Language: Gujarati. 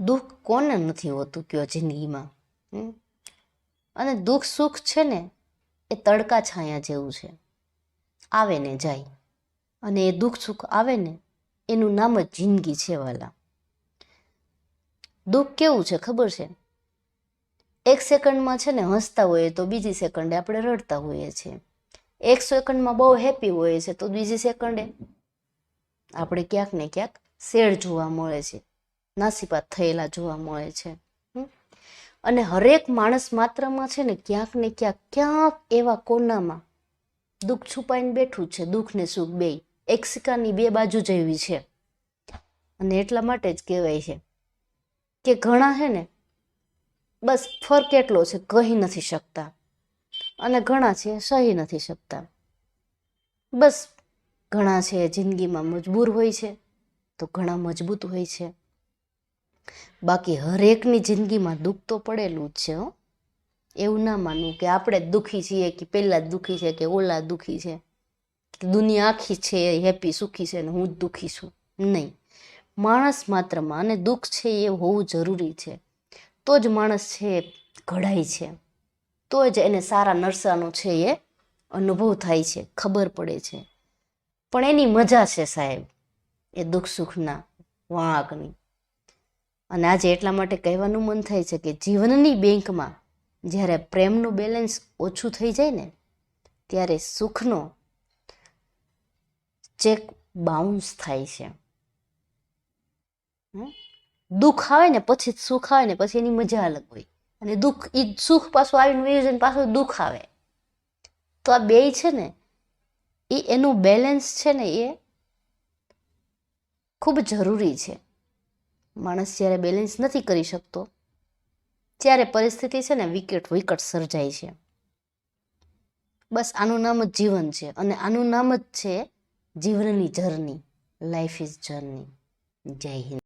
દુઃખ કોને નથી હોતું કયો જિંદગીમાં? અને દુઃખ સુખ છે ને, એ તડકા છાયા જેવું છે. આવે ને જાય. અને એ દુઃખ સુખ આવે ને, એનું નામ જ જિંદગી છે વાલા. દુઃખ કેવું છે ખબર છે? એક સેકન્ડમાં છે ને હસતા હોઈએ તો બીજી સેકન્ડે આપણે રડતા હોઈએ છીએ. એક સેકન્ડમાં બહુ હેપી હોઈએ છે તો બીજી સેકન્ડે આપણે ક્યાંક ને ક્યાંક શેડ જોવા મળે છે. નાસીપાત થયેલા જોવા મળે છે? અને હરેક માણસ માત્રમાં છે ને ક્યાંક ને ક્યાંક ક્યાંક એવા કોનામાં દુઃખ છુપાઈને બેઠું છે દુઃખ ને સુખ બે. એક સિક્કાની બે બાજુ જેવી છે. અને એટલા માટે જ કહેવાય છે કે ઘણા છે ને બસ ફરક એટલો છે કહી નથી શકતા. અને ઘણા છે સહી નથી શકતા. બસ ઘણા છે જિંદગીમાં મજબૂર હોય છે તો ઘણા મજબૂત હોય છે. બાકી હરેકની જિંદગીમાં દુઃખ તો પડેલું જ છે, હો. એવું ના માનવું કે આપણે જ દુઃખી છીએ કે પહેલાં જ દુઃખી છે કે ઓલા દુઃખી છે. દુનિયા આખી છે, હેપી, સુખી છે ને હું જ દુઃખી છું. નહીં. માણસ માત્રમાં અને દુઃખ છે એ હોવું જરૂરી છે. તો જ માણસ છે એ ઘડાય છે. તો જ એને સારા નરસાનો છે એ અનુભવ થાય છે, ખબર પડે છે. પણ એની મજા છે સાહેબ, એ દુઃખ સુખના વાંકની અને આજે એટલા માટે કહેવાનું મન થાય છે કે જીવનની બેંકમાં જ્યારે પ્રેમનું બેલેન્સ ઓછું થઈ જાય ને, ત્યારે સુખનો ચેક બાઉન્સ થાય છે? દુઃખ આવે ને પછી સુખ આવે ને પછી એની મજા અલગ હોય. અને દુઃખ એ સુખ પાછું આવીને વયું પાછું દુઃખ આવે. તો આ બેય છે ને એ એનું બેલેન્સ છે ને એ ખૂબ જરૂરી છે. માણસ જ્યારે બેલેન્સ નથી કરી શકતો, ત્યારે પરિસ્થિતિ છે ને વિકેટ વિકટ સર્જાય છે. બસ આનું નામ જ જીવન છે અને આનું નામ જ છે જીવનની જર્ની લાઈફ ઇઝ જર્ની જય હિન્દ.